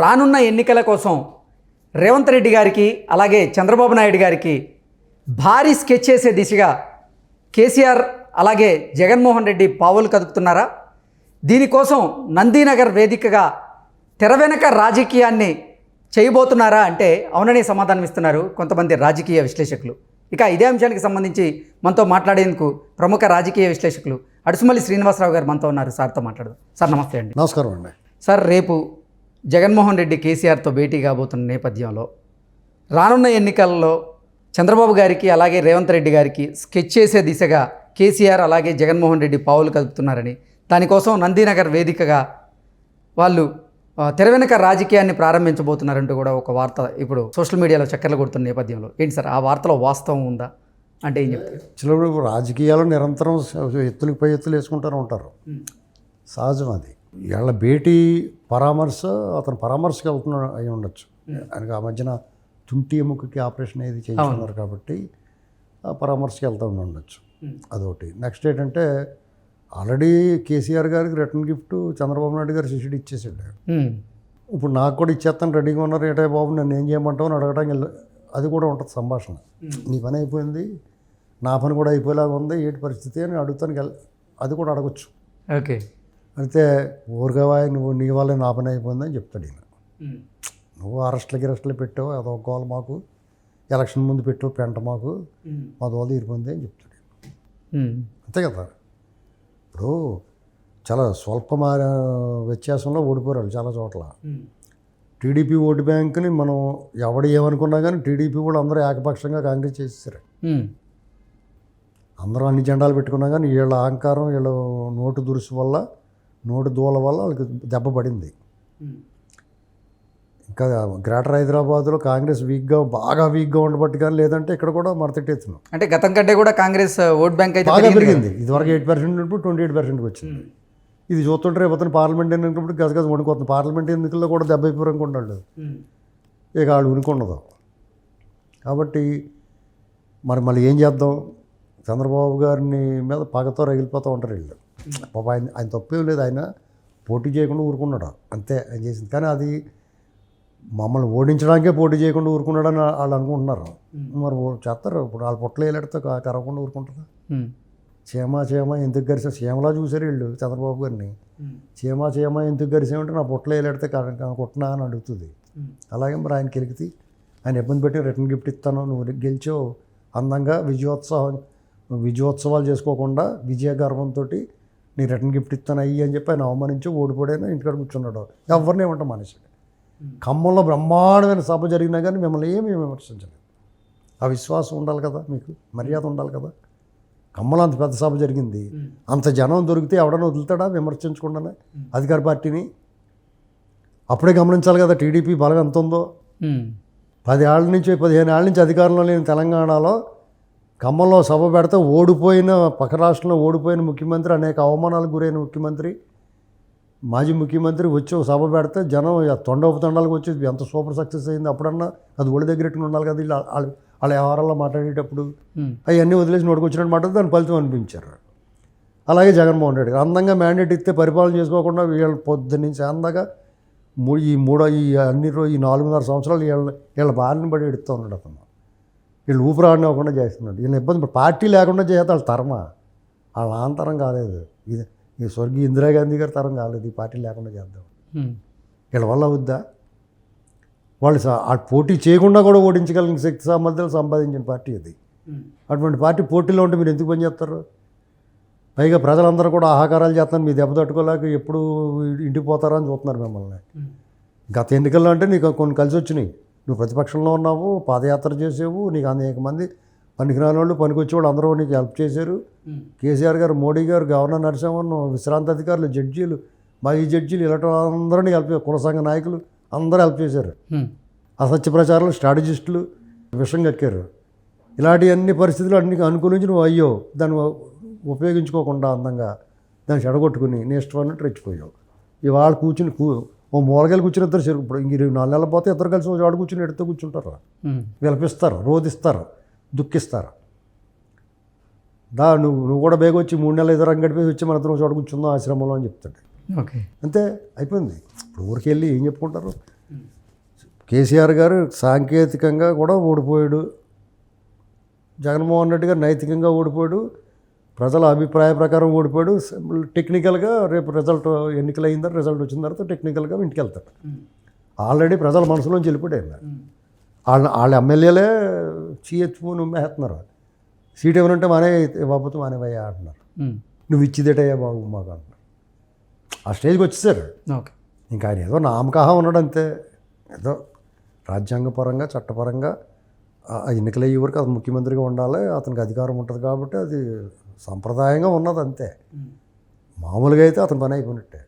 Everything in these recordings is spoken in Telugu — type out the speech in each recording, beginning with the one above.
రానున్న ఎన్నికల కోసం రేవంత్ రెడ్డి గారికి అలాగే చంద్రబాబు నాయుడు గారికి భారీ స్కెచ్ చేసే దిశగా కేసీఆర్ అలాగే జగన్మోహన్ రెడ్డి పావులు కదుపుతున్నారా? దీనికోసం నందీనగర్ వేదికగా తెర వెనక రాజకీయాన్ని చేయబోతున్నారా అంటే అవుననే సమాధానం ఇస్తున్నారు కొంతమంది రాజకీయ విశ్లేషకులు. ఇక ఇదే అంశానికి సంబంధించి మనతో మాట్లాడేందుకు ప్రముఖ రాజకీయ విశ్లేషకులు అడుసుమల్లి శ్రీనివాసరావు గారు మనతో ఉన్నారు. సార్తో మాట్లాడదాం. సార్ నమస్తే అండి. నమస్కారం అండి. సార్ రేపు జగన్మోహన్ రెడ్డి కేసీఆర్తో భేటీ కాబోతున్న నేపథ్యంలో రానున్న ఎన్నికల్లో చంద్రబాబు గారికి అలాగే రేవంత్ రెడ్డి గారికి స్కెచ్ చేసే దిశగా కేసీఆర్ అలాగే జగన్మోహన్ రెడ్డి పావులు కలుపుతున్నారని దానికోసం నందీనగర్ వేదికగా వాళ్ళు తెర వెనక రాజకీయాన్ని ప్రారంభించబోతున్నారంటూ కూడా ఒక వార్త ఇప్పుడు సోషల్ మీడియాలో చక్కర్లు కొడుతున్న నేపథ్యంలో. ఏంటి సార్ ఆ వార్తలో వాస్తవం ఉందా? అంటే ఏం చెప్తారు? చిన్నప్పుడు రాజకీయాలు నిరంతరం ఎత్తులకు పై ఎత్తులు వేసుకుంటూనే ఉంటారు. సహజం అది. వీళ్ళ భేటీ పరామర్శ అతను పరామర్శకి వెళ్తున్నాడు అయి ఉండొచ్చు. ఆయనకి ఆ మధ్యన తుంటి ఎముకకి ఆపరేషన్ ఏది చేయించుకున్నారు కాబట్టి ఆ పరామర్శకి వెళ్తూ ఉండి ఉండొచ్చు. అదొకటి. నెక్స్ట్ ఏంటంటే ఆల్రెడీ కేసీఆర్ గారికి రిటర్న్ గిఫ్ట్ చంద్రబాబు నాయుడు గారు శిష్యుడు ఇచ్చేసాడు ఉమ్, ఇప్పుడు నాకు కూడా ఇచ్చేస్తాను రెడీగా ఉన్నారు ఏటే బాబు నన్ను ఏం చేయమంటావు అని అడగడానికి అది కూడా ఉంటుంది సంభాషణ. నీ పని అయిపోయింది నా పని కూడా అయిపోయేలాగా ఉంది ఏంటి పరిస్థితి అని అడుగుతానికి అది కూడా అడగచ్చు. ఓకే అయితే ఊరుగావా నువ్వు నీ వల్లే నా పని అయిపోయింది అని చెప్తాడు ఈయన. నువ్వు అరెస్ట్లు పెట్టావు అదో గోల మాకు. ఎలక్షన్ ముందు పెట్టావు పెంట మాకు. మా దోల తీరిపోయింది అని చెప్తాడు అంతే కదా? ఇప్పుడు చాలా స్వల్ప వ్యత్యాసంలో ఓడిపోయారు చాలా చోట్ల. టీడీపీ ఓటు బ్యాంకుని మనం ఎవడు ఏమనుకున్నా కానీ టీడీపీ కూడా అందరూ ఏకపక్షంగా కాంగ్రెస్ చేసేసారు. అందరూ అన్ని జెండాలు పెట్టుకున్నా కానీ వీళ్ళ అహంకారం వీళ్ళ నోటు దురుసు వల్ల నోటు దూల వల్ల వాళ్ళకి దెబ్బ పడింది. ఇంకా గ్రేటర్ హైదరాబాద్లో కాంగ్రెస్ వీక్గా బాగా వీక్గా ఉండబట్టి కానీ లేదంటే ఇక్కడ కూడా మరతెట్టేస్తున్నాం. అంటే గతం కంటే కూడా కాంగ్రెస్ ఓట్ బ్యాంక్ అయితే బాగా పెరిగింది. ఇదివరకు ఎయిట్ పర్సెంట్ ఇప్పుడు ట్వంటీ ఎయిట్ పర్సెంట్కి వచ్చింది. ఇది చూస్తుంటే రేపు పార్లమెంట్ ఎన్నికప్పుడు గజగజ వణుకుతుంది. పార్లమెంట్ ఎన్నికల్లో కూడా దెబ్బ అనుకుంటాడు ఉమ్, ఇక వాళ్ళు ఉనికొండదు. కాబట్టి మరి మళ్ళీ ఏం చేద్దాం? చంద్రబాబు గారిని మీద పగతో రగిలిపోతూ ఉంటారు వీళ్ళు. పాప ఆయన ఆయన తప్పేం లేదు. ఆయన పోటీ చేయకుండా ఊరుకున్నాడు. అంతే ఆయన చేసింది. కానీ అది మమ్మల్ని ఓడించడానికే పోటీ చేయకుండా ఊరుకున్నాడని వాళ్ళు అనుకుంటున్నారు. మరి చేస్తారు. ఇప్పుడు వాళ్ళు పొట్టలు వేలాడితే కరవకుండా ఊరుకుంటారు. చీమ చీమ ఎందుకు గరిసా? చీమలా చూశారు వీళ్ళు చంద్రబాబు గారిని. చీమ చీమ ఎందుకు గరిసామంటే నా పొట్టలు వేలాడితే కొట్టినా అని అడుగుతుంది. అలాగే మరి ఆయన గెలికితే ఆయన ఇబ్బంది పెట్టి రిటర్న్ గిఫ్ట్ ఇస్తాను నువ్వు గెలిచావు. అందంగా విజయోత్సవం విజయోత్సవాలు చేసుకోకుండా విజయ గర్వంతో నీ రిటర్న్ గిఫ్ట్ ఇస్తాను అయ్యి అని చెప్పి ఆయన అవమానించి ఓడిపోయాను ఇంటికాడ కూర్చున్నాడు. ఎవరిని ఏమంటా మనిషి ఖమ్మంలో బ్రహ్మాండమైన సభ జరిగినా కానీ మిమ్మల్ని ఏమీ విమర్శించలేదు. ఆ విశ్వాసం ఉండాలి కదా మీకు మర్యాద ఉండాలి కదా. ఖమ్మంలో అంత పెద్ద సభ జరిగింది. అంత జనం దొరికితే ఎవడన్నా వదులుతాడా విమర్శించకుండానే? అధికార పార్టీని? అప్పుడే గమనించాలి కదా టీడీపీ బలం ఎంత ఉందో. పది ఏళ్ళ నుంచి పదిహేను ఏళ్ళ నుంచి అధికారంలో లేని తెలంగాణలో ఖమ్మంలో సభ పెడితే ఓడిపోయిన పక్క రాష్ట్రంలో ఓడిపోయిన ముఖ్యమంత్రి అనేక అవమానాలకు గురైన ముఖ్యమంత్రి మాజీ ముఖ్యమంత్రి వచ్చి సభ పెడితే జనం తొండోపతండాలకు వచ్చి ఎంత సూపర్ సక్సెస్ అయింది అప్పుడన్నా అది ఒడి దగ్గర ఉండాలి కదా వీళ్ళు వాళ్ళ వ్యవహారాల్లో మాట్లాడేటప్పుడు. అవన్నీ వదిలేసి నోటికి వచ్చినట్టు మాట దాని ఫలితం అనిపించారు. అలాగే జగన్మోహన్ రెడ్డి గారు అందంగా మ్యాండేట్ ఇస్తే పరిపాలన చేసుకోకుండా వీళ్ళు పొద్దు నుంచి అందాక మూ- ఈ మూడో ఈ అన్ని రో ఈ నాలుగున్నర సంవత్సరాలు వీళ్ళ వీళ్ళ బారిన పడి ఎడుతూ ఉన్నాడు అతను. వీళ్ళు ఊపిరాడనివ్వకుండా చేస్తున్నాడు. వీళ్ళ ఇబ్బంది పార్టీ లేకుండా చేస్తే వాళ్ళ తరమ? వాళ్ళ ఆంతరం కాలేదు. ఇది ఈ స్వర్గీయ ఇందిరాగాంధీ గారి తరం కాలేదు ఈ పార్టీ లేకుండా చేద్దాం. వీళ్ళ వల్ల అవుద్దా? వాళ్ళు ఆ పోటీ చేయకుండా కూడా ఓడించగలిగిన శక్తి సామర్థ్యాలు సంపాదించిన పార్టీ అది. ఉమ్, అటువంటి పార్టీ పోటీలో ఉంటే మీరు ఎందుకు పని చేస్తారు పైగా ప్రజలందరూ కూడా ఆహాకారాలు చేస్తున్నారు. మీ దెబ్బ తట్టుకోలేక ఎప్పుడు ఇంటికి పోతారా అని చూస్తున్నారు మిమ్మల్ని. గత ఎన్నికల్లో అంటే నీకు కొన్ని కలిసి వచ్చినాయి. నువ్వు ప్రతిపక్షంలో ఉన్నావు పాదయాత్ర చేసావు నీకు అనేక మంది పనికిరాని వాళ్ళు పనికొచ్చేవాళ్ళు అందరూ నీకు హెల్ప్ చేశారు. కేసీఆర్ గారు మోడీ గారు గవర్నర్ నరసింహన్ విశ్రాంత అధికారులు జడ్జీలు మాజీ జడ్జీలు ఇలాంటి అందరినీ హెల్ప్ కుల సంఘ నాయకులు అందరూ హెల్ప్ చేశారు. అసత్య ప్రచారాలు స్ట్రాటజిస్టులు విషం కక్కారు. ఇలాంటి అన్ని పరిస్థితులు అన్ని అనుకూలించి నువ్వు అయ్యో దాన్ని ఉపయోగించుకోకుండా అందంగా దాన్ని చెడగొట్టుకుని నీ ఇష్టం అన్నట్టు రెచ్చిపోయావు ఇవాళ కూర్చుని కూ ఓ మూలకెళ్ళి కూర్చుని ఇద్దరు చెరుకు ఇప్పుడు ఇంక ఇరవై నాలుగు నెలలు పోతే ఇద్దరు కలిసి ఒక చోట కూర్చుని ఎడుతూ కూర్చుంటారు. విలపిస్తారు రోధిస్తారు దుఃఖిస్తారు దా నువ్వు నువ్వు కూడా బేగ వచ్చి మూడు నెలలు ఎదురు గడిపేసి వచ్చి మన ఇద్దరం చోట కూర్చుందాం ఆశ్రమంలో అని చెప్తాడు. ఓకే. అంతే అయిపోయింది. ఇప్పుడు ఊరికి వెళ్ళి ఏం చెప్పుకుంటారు? కేసీఆర్ గారు సాంకేతికంగా కూడా ఓడిపోయాడు. జగన్మోహన్ రెడ్డి గారు నైతికంగా ఓడిపోయాడు. ప్రజల అభిప్రాయ ప్రకారం ఓడిపోయాడు. టెక్నికల్గా రేపు రిజల్ట్ ఎన్నికలు అయిన తర్వాత రిజల్ట్ వచ్చిన తర్వాత టెక్నికల్గా ఇంటికి వెళ్తాడు ఆల్రెడీ ప్రజల మనసులోంచి వెళ్ళిపోయాడు. వాళ్ళ వాళ్ళ ఎమ్మెల్యేలే చీఎచ్చుకుని ఉమ్మేస్తున్నారు సీట్ ఏమనంటే మానే బాబుతో మానేవయ్యా అంటున్నారు. నువ్వు ఇచ్చిదేటయ్యా బాబు మాకు అంటున్నారు. ఆ స్టేజ్కి వచ్చేసారు. ఇంకా ఆయన ఏదో నామకాహం ఉన్నాడు అంతే. ఏదో రాజ్యాంగపరంగా చట్టపరంగా ఎన్నికలు అయ్యే వరకు అతను ముఖ్యమంత్రిగా ఉండాలి అతనికి అధికారం ఉంటుంది కాబట్టి అది సంప్రదాయంగా ఉన్నది అంతే. మామూలుగా అయితే అతని పని అయిపోయినట్టే.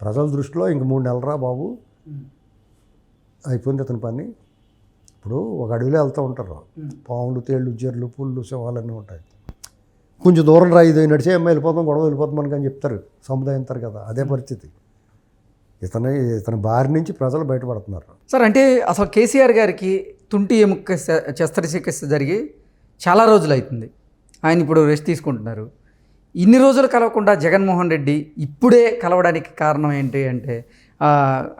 ప్రజల దృష్టిలో ఇంక మూడు నెలరా బాబు. అయిపోయింది అతని పని. ఇప్పుడు ఒక అడవిలో వెళ్తూ ఉంటారు. పాములు తేళ్ళు జర్లు పుల్లు శవాలన్నీ ఉంటాయి. కొంచెం దూరం రా ఇది నడిచే అమ్మాయి వెళ్ళిపోతాం గొడవ వెళ్ళిపోతాం అని చెప్తారు. సముదాయంతారు కదా అదే పరిస్థితి. ఇతని ఇతని బారి నుంచి ప్రజలు బయటపడుతున్నారు. సార్ అంటే అసలు కేసీఆర్ గారికి తుంటి ఎముక శ- శస్త్రచికిత్స జరిగి చాలా రోజులు అవుతుంది ఆయన ఇప్పుడు రెస్ట్ తీసుకుంటున్నారు. ఇన్ని రోజులు కలవకుండా జగన్మోహన్ రెడ్డి ఇప్పుడే కలవడానికి కారణం ఏంటి అంటే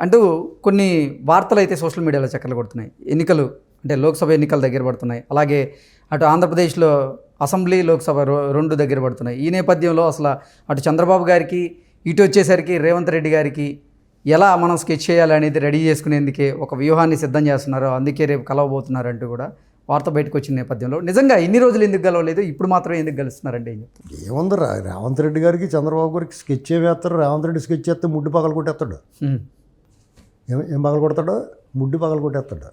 అంటూ కొన్ని వార్తలు అయితే సోషల్ మీడియాలో చక్కర్లు కొడుతున్నాయి. ఎన్నికలు అంటే లోక్సభ ఎన్నికలు దగ్గర పడుతున్నాయి. అలాగే అటు ఆంధ్రప్రదేశ్లో అసెంబ్లీ లోక్సభ రో- రెండు దగ్గర పడుతున్నాయి. ఈ నేపథ్యంలో అసలు అటు చంద్రబాబు గారికి ఇటు వచ్చేసరికి రేవంత్ రెడ్డి గారికి ఎలా మనం స్కెచ్ చేయాలి అనేది రెడీ చేసుకునేందుకే ఒక వ్యూహాన్ని సిద్ధం చేస్తున్నారు అందుకే రేపు కలవబోతున్నారు అంటూ కూడా వార్త బయటకు వచ్చిన నేపథ్యంలో. నిజంగా ఇన్ని రోజులు ఎందుకు కలవలేదు ఇప్పుడు మాత్రమే ఎందుకు చెప్తారు? ఏముంది రేవంత్ రెడ్డి గారికి చంద్రబాబు గారికి స్కెచ్ వేస్తారు రేవంత్ రెడ్డి స్కెచ్ చేస్తే ముడ్డు పగలు కొట్టేస్తాడు. ఏం ఏం పగలు కొడతాడు? ముడ్డు పగలు కొట్టేస్తాడు.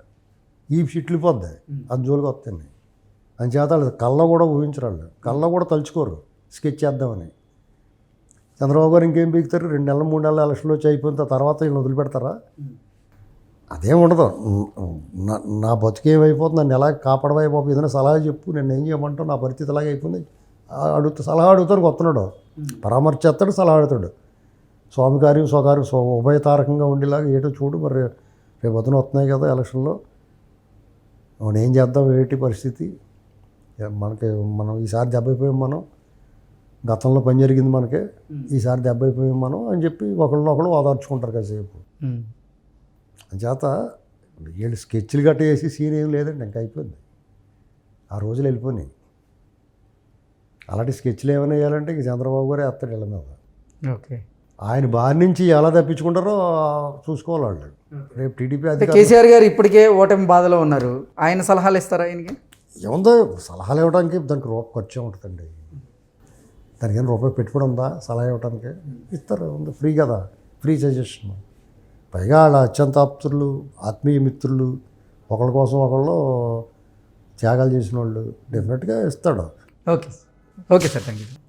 ఈ షిట్లు పోద్ది. అది జోలికి వస్తాయి అంచేత వాళ్ళు కళ్ళ కూడా ఊహించరు వాళ్ళు. కళ్ళ కూడా తలుచుకోరు. స్కెచ్ చేద్దామని. చంద్రబాబు గారు ఇంకేం పీకుతారు? రెండు నెలలు మూడు నెలలు ఎలక్షన్లో వచ్చి అయిపోయిన తర్వాత వీళ్ళని వదిలిపెడతారా? అదేం ఉండదు. నా నా బతుకేమైపోతుంది నన్ను ఎలా కాపాడమైపోతుంది ఏదైనా సలహా చెప్పు. నేను ఏం చేయమంటావు? నా పరిస్థితి ఎలాగ అయిపోయింది? అడుగుతా సలహా అడుగుతాను వస్తున్నాడు పరామర్శిస్తాడు సలహా అడుగుతాడు. స్వామి కార్యం స్వకార్యం స్వ ఉభయతారకంగా ఉండేలాగా ఏటో చూడు. మరి రేపు వదిన వస్తున్నాయి కదా ఎలక్షన్లో. మనం ఏం చేద్దాం? ఏంటి పరిస్థితి? మనకి మనం ఈసారి దెబ్బైపోయాం మనం. గతంలో పని జరిగింది మనకి. ఈసారి దెబ్బైపోయాం మనం అని చెప్పి ఒకళ్ళనొకళ్ళు ఓదార్చుకుంటారు కాసేపు. ఉమ్. చేత వీళ్ళు స్కెచ్లు గట్ట వేసి సీన్ ఏం లేదండి ఇంకా అయిపోయింది. ఆ రోజులు వెళ్ళిపోయినాయి. అలాంటి స్కెచ్లు ఏమైనా వేయాలంటే ఇంక చంద్రబాబు గారే వేస్తాడు వీళ్ళ మీద. ఓకే. ఆయన బారి నుంచి ఎలా తప్పించుకుంటారో చూసుకోవాలి వాళ్ళు. రేపు టీడీపీ అధికారులు కేసీఆర్ గారు ఇప్పటికే ఓటమి బాధలో ఉన్నారు. ఆయన సలహాలు ఇస్తారా ఆయనకి? ఏముందో సలహాలు ఇవ్వడానికి దానికి రూప ఖర్చు ఉంటుందండి దానికి ఏం రూపాయి పెట్టుబడి ఉందా సలహా ఇవ్వడానికి ఇస్తారు. ఉంది. ఫ్రీ కదా. Free suggestion. పైగా వాళ్ళ అత్యంత ఆప్తులు ఆత్మీయ మిత్రులు ఒకళ్ళ కోసం ఒకళ్ళు త్యాగాలు చేసిన వాళ్ళు డెఫినెట్గా ఇస్తాడు. Okay okay sir. Thank you